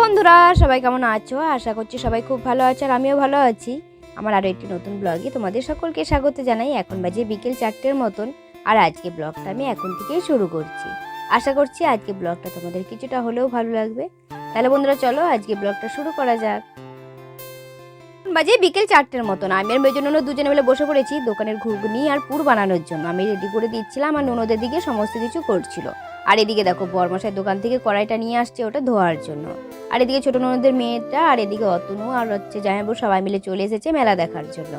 বন্ধুরা, সবাই কেমন আছো? আশা করছি সবাই খুব ভালো আছে আর আমিও ভালো আছি। আমার আরও একটি নতুন ব্লগে তোমাদের সকলকে স্বাগত জানাই। এখন বাজে বিকেল চারটের মতন আর আজকে ব্লগটা আমি এখন থেকেই শুরু করছি। আশা করছি আজকে ব্লগটা তোমাদের কিছুটা হলেও ভালো লাগবে। তাহলে বন্ধুরা চলো আজকে ব্লগটা শুরু করা যাক। বাজে বিকেল চারটের মতন আমি আর মেজন্য দুজনে মিলে বসে পড়েছি দোকানের ঘুগনি আর পুর বানানোর জন্য। আমি রেডি করে দিচ্ছিলাম আর ননদের দিকে সমস্ত কিছু করছিল। আর এদিকে দেখো, বরমশাই দোকান থেকে কড়াইটা নিয়ে আসছে ওটা ধোয়ার জন্য। আর এদিকে ছোট ননদের মেয়েটা আর এদিকে অতনু আর হচ্ছে জামাইবু সবাই মিলে চলে এসেছে মেলা দেখার জন্য।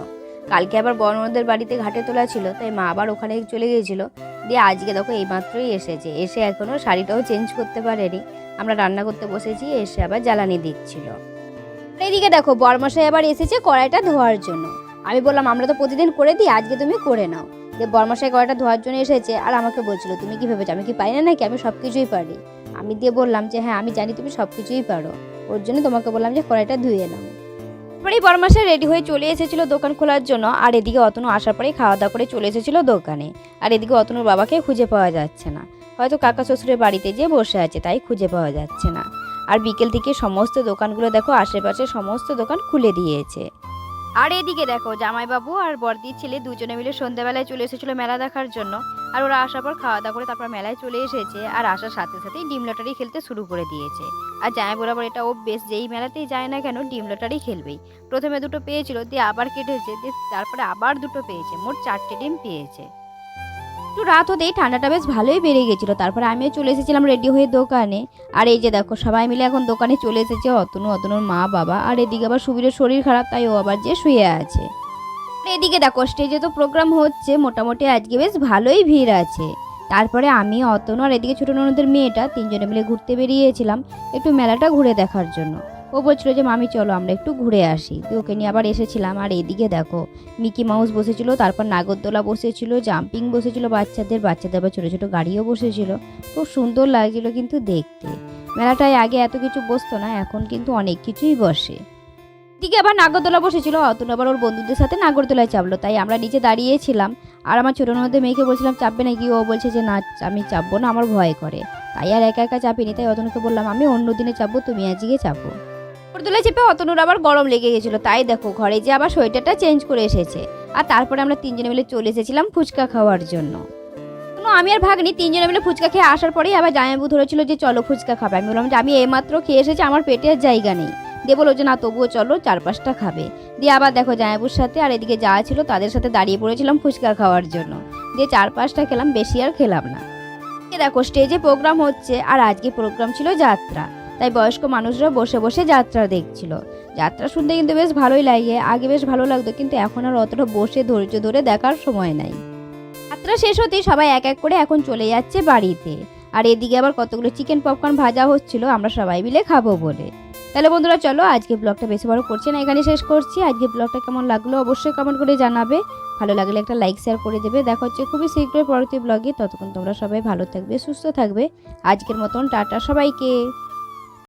কালকে আবার বড় ননদের বাড়িতে ঘাটে তোলা ছিল, তাই মা আবার ওখানে চলে গিয়েছিল। দিয়ে আজকে দেখো এইমাত্রই এসেছে। এসে এখনও শাড়িটাও চেঞ্জ করতে পারেনি। আমরা রান্না করতে বসেছি, এসে আবার জ্বালানি দিচ্ছিল। এদিকে দেখো, বরমশাই আবার এসেছে কড়াইটা ধোয়ার জন্য। আমি বললাম, আমরা তো প্রতিদিন করে দিই, আজকে তুমি করে নাও। যে বরমশাই কড়াইটা ধোয়ার জন্য এসেছে, আর আমাকে বলছিল, তুমি কি ভেবেছো, আমি কি পারি না নাকি? আমি সব কিছুই পারি। আমি দিয়ে বললাম যে হ্যাঁ আমি জানি তুমি সব কিছুই পারো। ওর জন্য তোমাকে বললাম যে, কড়াইটা ধুয়ে নাও। তারপরেই বরমাসে রেডি হয়ে চলে এসেছিল দোকান খোলার জন্য, আর এদিকে অতনু আসার পরেই খাওয়া দাওয়া করে চলে এসেছিল দোকানে। আর এদিকে অতনুর বাবাকে খুঁজে পাওয়া যাচ্ছে না। হয়তো কাকা শ্বশুরের বাড়িতে যেয়ে বসে আছে, তাই খুঁজে পাওয়া যাচ্ছে না। আর বিকেল থেকে সমস্ত দোকানগুলো দেখো, আশেপাশে সমস্ত দোকান খুলে দিয়েছে। আর এদিকে দেখো, জামাইবাবু আর বর্দির ছেলে দুজনে মিলে সন্ধ্যাবেলায় চলে এসেছিল মেলা দেখার জন্য। আর ওরা আসার পর খাওয়া দাওয়া করে তারপর মেলায় চলে এসেছে। আর আসার সাথে সাথেই ডিম লটারি খেলতে শুরু করে দিয়েছে। আর জামাই বরাবর এটা অভ্যেস, যেই মেলাতেই যায় না কেন ডিম লটারি খেলবেই। প্রথমে দুটো পেয়েছিল, দিয়ে আবার কেটেছে, দিয়ে তারপরে আবার দুটো পেয়েছে, মোট চারটে ডিম পেয়েছে। একটু রাত হতেই ঠান্ডাটা বেশ ভালোই বেড়ে গেছিল। তারপরে আমিও চলে এসেছিলাম রেডি হয়ে দোকানে। আর এই যে দেখো, সবাই মিলে এখন দোকানে চলে এসেছে অতনু, অতনুর মা, বাবা। আর এদিকে আবার সুবীরের শরীর খারাপ, তাই ও আবার যে শুয়ে আছে। এদিকে দেখো স্টেজে তো প্রোগ্রাম হচ্ছে। মোটামুটি আজকে বেশ ভালোই ভিড় আছে। তারপরে আমি, অতনু আর এদিকে ছোটো ননদের মেয়েটা তিনজনে মিলে ঘুরতে বেরিয়েছিলাম একটু মেলাটা ঘুরে দেখার জন্য। ও বলছিল যে, মামি, চলো আমরা একটু ঘুরে আসি। তো ওকে নিয়ে আবার এসেছিলাম। আর এদিকে দেখো, মিকি মাউস বসেছিল, তারপর নাগরদোলা বসেছিল, জাম্পিং বসেছিল বাচ্চাদের বাচ্চাদের আবার ছোটো ছোটো গাড়িও বসেছিল। খুব সুন্দর লাগছিল কিন্তু দেখতে। মেলাটায় আগে এত কিছু বসতো না, এখন কিন্তু অনেক কিছুই বসে। এদিকে আবার নাগরদোলা বসেছিল অতন আবার ওর বন্ধুদের সাথে নাগরদোলায় চাপলো। তাই আমরা নিচে দাঁড়িয়েছিলাম। আর আমার ছোটো মধ্যে মেয়েকে বলছিলাম, চাপবে নাকি? ও বলছে যে, না, আমি চাপবো না, আমার ভয় করে। তাই আর একা একা চাপিনি। তাই অতনুকে বললাম, আমি অন্য দিনে চাপবো, তুমি আজকে চাপো। নাগরদোলায় চেপে অতনুর আবার গরম লেগে গেছিল। তাই দেখো, ঘরে যে আবার সোয়েটারটা চেঞ্জ করে এসেছে। আর তারপরে আমরা তিনজনে মিলে চলে এসেছিলাম ফুচকা খাওয়ার জন্য। আমি আর ভাগনি তিনজনে মিলে ফুচকা খেয়ে আসার পরেই আবার জামাইবু ধরেছিল যে, চলো ফুচকা খাবে। আমি বললাম যে আমি এইমাত্র খেয়ে এসেছি, আমার পেটে আর জায়গা নেই। দিয়ে বলো যে, না, তবুও চলো চার পাঁচটা খাবে। দিয়ে আবার দেখো জামাইবুর সাথে আর এদিকে যা ছিল তাদের সাথে দাঁড়িয়ে পড়েছিলাম ফুচকা খাওয়ার জন্য। দিয়ে চার পাঁচটা খেলাম, বেশি আর খেলাম না। দেখো স্টেজে প্রোগ্রাম হচ্ছে, আর আজকে প্রোগ্রাম ছিল যাত্রা। তাই বয়স্ক মানুষরা বসে বসে যাত্রা দেখছিল। যাত্রা শুনতে কিন্তু বেশ ভালোই লাগে, আগে বেশ ভালো লাগতো, কিন্তু এখন আর অতটা বসে ধৈর্য ধরে দেখার সময় নাই। যাত্রা শেষ হতেই সবাই এক এক করে এখন চলে যাচ্ছে বাড়িতে। আর এদিকে আবার কতগুলো চিকেন পপকর্ন ভাজা হচ্ছিল, আমরা সবাই মিলে খাব বলে। তাহলে বন্ধুরা, চলো আজকে ব্লগটা বেশি বড় করছি না, এখানে শেষ করছি। আজকে ব্লগটা কেমন লাগল অবশ্যই কমেন্ট করে জানাবে। ভালো লাগলে একটা লাইক শেয়ার করে দেবে। দেখা হচ্ছে খুবই শীঘ্রই পরবর্তী ব্লগে ততক্ষণ তোমরা সবাই ভালো থাকবে, সুস্থ থাকবে। আজকের মতন, টাটা সবাইকে।